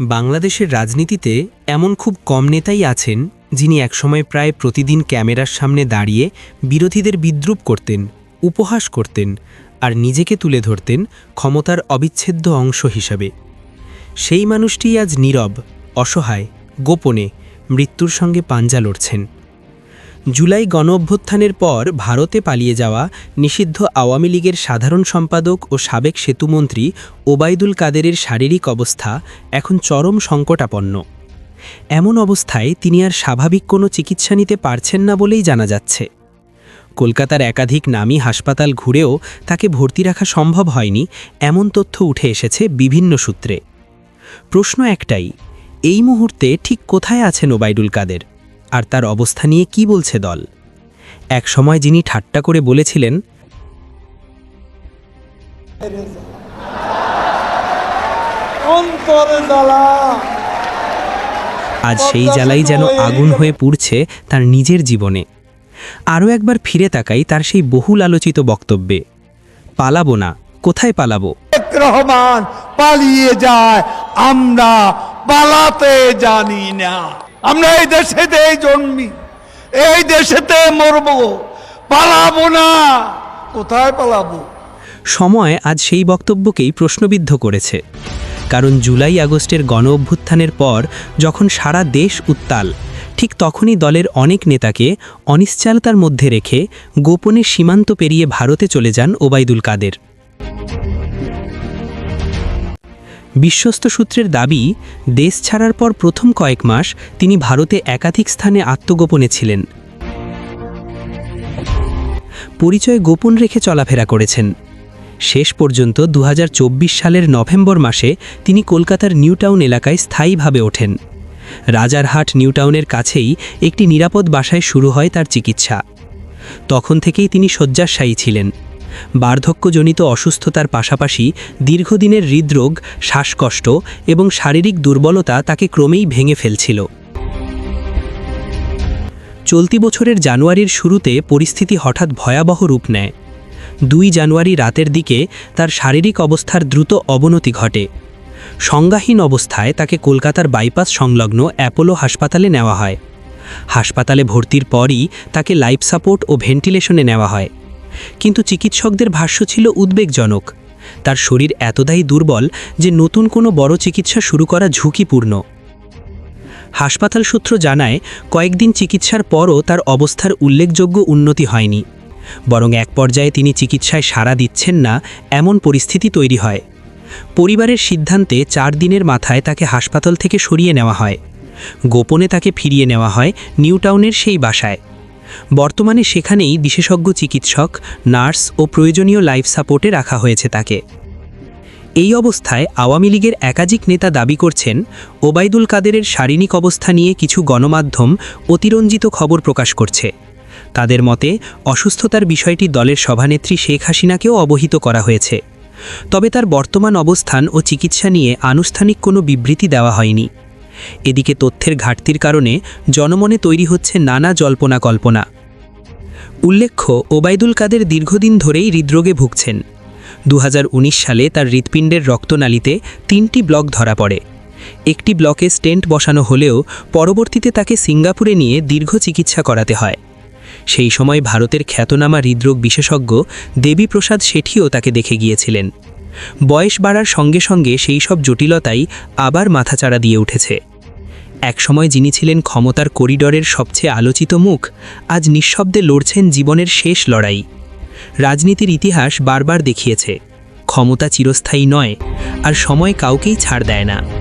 বাংলাদেশের রাজনীতিতে এমন খুব কম নেতাই আছেন যিনি একসময় প্রায় প্রতিদিন ক্যামেরার সামনে দাঁড়িয়ে বিরোধীদের বিদ্রুপ করতেন, উপহাস করতেন আর নিজেকে তুলে ধরতেন ক্ষমতার অবিচ্ছেদ্য অংশ হিসাবে। সেই মানুষটি আজ নীরব, অসহায়, গোপনে মৃত্যুর সঙ্গে পাঞ্জা লড়ছেন। জুলাই গণ অভ্যুত্থানের পর ভারতে পালিয়ে যাওয়া নিষিদ্ধ আওয়ামী লীগের সাধারণ সম্পাদক ও সাবেক সেতুমন্ত্রী ওবায়দুল কাদেরের শারীরিক অবস্থা এখন চরম সংকটাপন্ন। এমন অবস্থায় তিনি আর স্বাভাবিক কোনো চিকিৎসা নিতে পারছেন না বলেই জানা যাচ্ছে। কলকাতার একাধিক নামী হাসপাতাল ঘুরেও তাকে ভর্তি রাখা সম্ভব হয়নি এমন তথ্য উঠে এসেছে বিভিন্ন সূত্রে। প্রশ্ন একটাই, এই মুহূর্তে ঠিক কোথায় আছেন ওবায়দুল কাদের? আর তার অবস্থা নিয়ে কি বলছে দল? এক সময় যিনি ঠাট্টা করে বলেছিলেন আজ সেই জ্বালাই যেন আগুন হয়ে পুড়ছে তার নিজের জীবনে। আরও একবার ফিরে তাকাই তার সেই বহুল আলোচিত বক্তব্যে। পালাবো না কোথায় পালাবো? রহমান পালিয়ে যায় আমরা পালাতে জানি না। আমরা এই দেশেতে জন্মি, এই দেশেতে মরব, পালাবো না। কোথায় পালাবো? সময় আজ সেই বক্তব্যকেই প্রশ্নবিদ্ধ করেছে। কারণ জুলাই আগস্টের গণ অভ্যুত্থানের পর যখন সারা দেশ উত্তাল, ঠিক তখনই দলের অনেক নেতাকে অনিশ্চয়তার মধ্যে রেখে গোপনে সীমান্ত পেরিয়ে ভারতে চলে যান ওবায়দুল কাদের। বিশ্বস্ত সূত্রের দাবি, দেশ ছাড়ার পর প্রথম কয়েক মাস তিনি ভারতে একাধিক স্থানে আত্মগোপনে ছিলেন। পরিচয় গোপন রেখে চলাফেরা করেছেন। শেষ পর্যন্ত দু হাজার চব্বিশ সালের নভেম্বর মাসে তিনি কলকাতার নিউটাউন এলাকায় স্থায়ীভাবে ওঠেন। রাজারহাট নিউটাউনের কাছেই একটি নিরাপদ বাসায় শুরু হয় তার চিকিৎসা। তখন থেকেই তিনি শয্যাশায়ী ছিলেন। বার্ধক্যজনিত অসুস্থতার পাশাপাশি দীর্ঘদিনের হৃদরোগ, শ্বাসকষ্ট এবং শারীরিক দুর্বলতা তাকে ক্রমেই ভেঙে ফেলছিল। চলতি বছরের জানুয়ারির শুরুতে পরিস্থিতি হঠাৎ ভয়াবহ রূপ নেয়। দুই জানুয়ারি রাতের দিকে তার শারীরিক অবস্থার দ্রুত অবনতি ঘটে। সংজ্ঞাহীন অবস্থায় তাকে কলকাতার বাইপাস সংলগ্ন অ্যাপোলো হাসপাতালে নেওয়া হয়। হাসপাতালে ভর্তির পরই তাকে লাইফ সাপোর্ট ও ভেন্টিলেশনে নেওয়া হয়। কিন্তু চিকিৎসকদের ভাষ্য ছিল উদ্বেগজনক। তার শরীর এতটাই দুর্বল যে নতুন কোনো বড় চিকিৎসা শুরু করা ঝুঁকিপূর্ণ। হাসপাতাল সূত্র জানায়, কয়েকদিন চিকিৎসার পরও তার অবস্থার উল্লেখযোগ্য উন্নতি হয়নি। বরং এক পর্যায়ে তিনি চিকিৎসায় সাড়া দিচ্ছেন না, এমন পরিস্থিতি তৈরি হয়। পরিবারের সিদ্ধান্তে চার দিনের মাথায় তাকে হাসপাতাল থেকে সরিয়ে নেওয়া হয়। গোপনে তাকে ফিরিয়ে নেওয়া হয় নিউটাউনের সেই বাসায়। বর্তমানে সেখানেই বিশেষজ্ঞ চিকিৎসক, নার্স ও প্রয়োজনীয় লাইফ সাপোর্টে রাখা হয়েছে তাকে। এই অবস্থায় আওয়ামী লীগের একাধিক নেতা দাবি করছেন, ওবায়দুল কাদেরের শারীরিক অবস্থা নিয়ে কিছু গণমাধ্যম অতিরঞ্জিত খবর প্রকাশ করছে। তাদের মতে, অসুস্থতার বিষয়টি দলের সভানেত্রী শেখ হাসিনাকেও অবহিত করা হয়েছে। তবে তার বর্তমান অবস্থান ও চিকিৎসা নিয়ে আনুষ্ঠানিক কোনো বিবৃতি দেওয়া হয়নি। এদিকে তথ্যের ঘাটতির কারণে জনমনে তৈরি হচ্ছে নানা জল্পনা কল্পনা। উল্লেখ্য, ওবায়দুল কাদের দীর্ঘদিন ধরেই হৃদরোগে ভুগছেন। দু হাজার উনিশ সালে তার হৃৎপিণ্ডের রক্তনালীতে তিনটি ব্লক ধরা পড়ে। একটি ব্লকে স্টেন্ট বসানো হলেও পরবর্তীতে তাকে সিঙ্গাপুরে নিয়ে দীর্ঘ চিকিৎসা করাতে হয়। সেই সময় ভারতের খ্যাতনামা হৃদরোগ বিশেষজ্ঞ দেবীপ্রসাদ শেঠিও তাকে দেখে গিয়েছিলেন। বয়স বাড়ার সঙ্গে সঙ্গে সেই সব জটিলতাই আবার মাথাচাড়া দিয়ে উঠেছে। একসময় যিনি ছিলেন ক্ষমতার করিডরের সবচেয়ে আলোচিত মুখ, আজ নিঃশব্দে লড়ছেন জীবনের শেষ লড়াই। রাজনীতির ইতিহাস বারবার দেখিয়েছে, ক্ষমতা চিরস্থায়ী নয়, আর সময় কাউকেই ছাড় দেয় না।